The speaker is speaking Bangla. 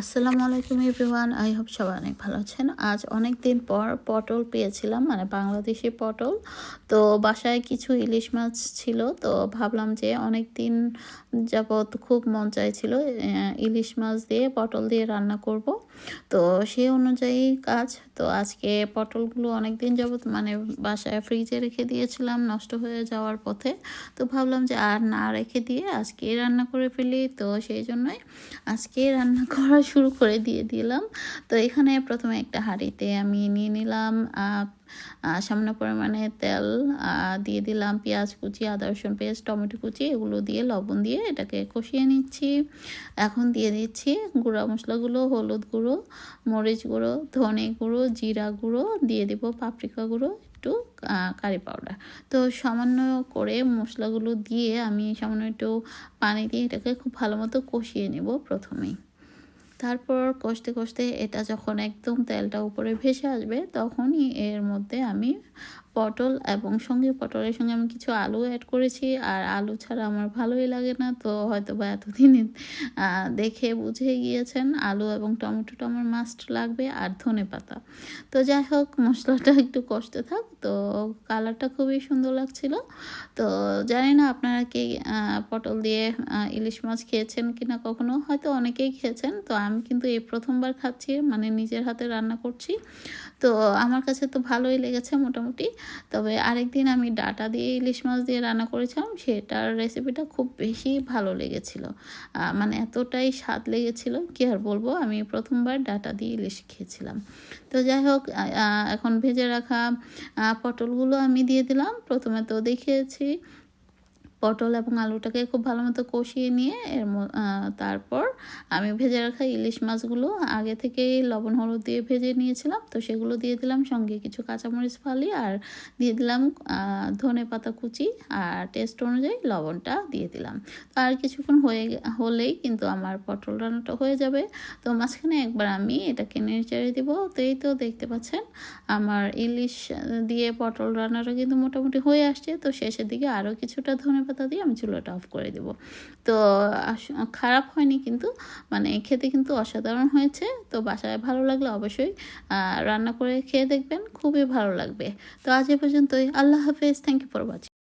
আসসালামু আলাইকুম এভরিওয়ান, আই হোপ সবাই অনেক ভালো আছেন। আজ অনেক দিন পর পটল পেয়েছিলাম মানে বাংলাদেশি পটল। তো বাসায় কিছু ইলিশ মাছ ছিল, তো ভাবলাম যে অনেক দিন যাবৎ খুব মন চাইছিল ইলিশ মাছ দিয়ে পটল দিয়ে রান্না করব। তো সেই অনুযায়ী কাজ, তো আজকে পটলগুলো অনেক দিন যাবৎ মানে বাসায় ফ্রিজে রেখে দিয়েছিলাম, নষ্ট হয়ে যাওয়ার পথে। তো ভাবলাম যে আর না রেখে দিয়ে আজকে রান্না করে ফেলি, তো সেই জন্যই আজকে রান্না করা শুরু করে দিয়ে দিলাম। তো এখানে প্রথমে একটা হাঁড়িতে আমি নিয়ে নিলাম সামান্য পরিমাণে তেল দিয়ে দিলাম পেঁয়াজ কুচি, আদা, রসুন পেঁয়াজ, টমেটো কুচি, এগুলো দিয়ে, লবণ দিয়ে এটাকে কষিয়ে নিচ্ছি। এখন দিয়ে দিচ্ছি গুঁড়া মশলাগুলো, হলুদ গুঁড়ো, মরিচ গুঁড়ো, ধনে গুঁড়ো, জিরা গুঁড়ো, দিয়ে দিব পাপরিকা গুঁড়ো, একটু কারি পাউডার। তো সামান্য করে মশলাগুলো দিয়ে আমি সামান্য একটু পানি দিয়ে এটাকে খুব ভালো মতো কষিয়ে নেব প্রথমেই। তারপর কষতে কষতে এটা যখন একদম তেলটা উপরে ভেসে আসবে তখনই এর মধ্যে আমি পটল এবং সঙ্গে পটলের সঙ্গে আমি কিছু আলু অ্যাড করেছি। আর আলু ছাড়া আমার ভালোই লাগে না। তো হয়তো বা এতদিনে দেখে বুঝে গিয়েছেন আলু এবং টমেটোটা আমার মাস্ট লাগবে আর ধনে পাতা। তো যাই হোক, মশলাটা একটু কষ্ট থাক। তো কালারটা খুবই সুন্দর লাগছিল। তো জানি না আপনারা কি পটল দিয়ে ইলিশ মাছ খেয়েছেন কিনা কখনো? হয়তো অনেকেই খেয়েছেন। তো আমি কিন্তু এই প্রথমবার খাচ্ছি মানে নিজের হাতে রান্না করছি। তো আমার কাছে তো ভালোই লেগেছে মোটামুটি। তবে আরেকদিন আমি ডাটা দিয়ে ইলিশ মাছ দিয়ে রান্না করেছিলাম, সেটার রেসিপিটা খুব বেশি ভালো লেগেছিল। মানে এতটাই স্বাদ লেগেছিল কি আর বলব, আমি প্রথমবার ডাটা দিয়ে ইলিশ খেয়েছিলাম। তো যাই হোক এখন ভেজে রাখা পটলগুলো আমি দিয়ে দিলাম। প্রথমে তো দেখিয়েছি পটল এবং আলুটাকে খুব ভালো মতো কষিয়ে নিয়ে এর তারপর আমি ভেজে রাখা ইলিশ মাছগুলো আগে থেকেই লবণ, হলুদ দিয়ে ভেজে নিয়েছিলাম। তো সেগুলো দিয়ে দিলাম সঙ্গে কিছু কাঁচামরিচ ফালি আর দিয়ে দিলাম ধনে পাতা কুচি আর টেস্ট অনুযায়ী লবণটা দিয়ে দিলাম। তো আর কিছুক্ষণ হয়ে হলেই কিন্তু আমার পটল রান্নাটা হয়ে যাবে। তো মাঝখানে একবার আমি এটাকে নেড়ে দিব। তো এই তো দেখতে পাচ্ছেন আমার ইলিশ দিয়ে পটল রান্নাটা কিন্তু মোটামুটি হয়ে আসছে। তো শেষের দিকে আরও কিছুটা ধনে পাতা দিয়ে আমি চুলাটা অফ করে দেব। তো খারাপ হয়নি কিন্তু মানে খেতে কিন্তু অসাধারণ হয়েছে। তো বাসায় ভালো লাগলে অবশ্যই রান্না করে খেয়ে দেখবেন, খুবই ভালো লাগবে। তো আজ এ পর্যন্তই। আল্লাহ হাফেজ। Thank you for watching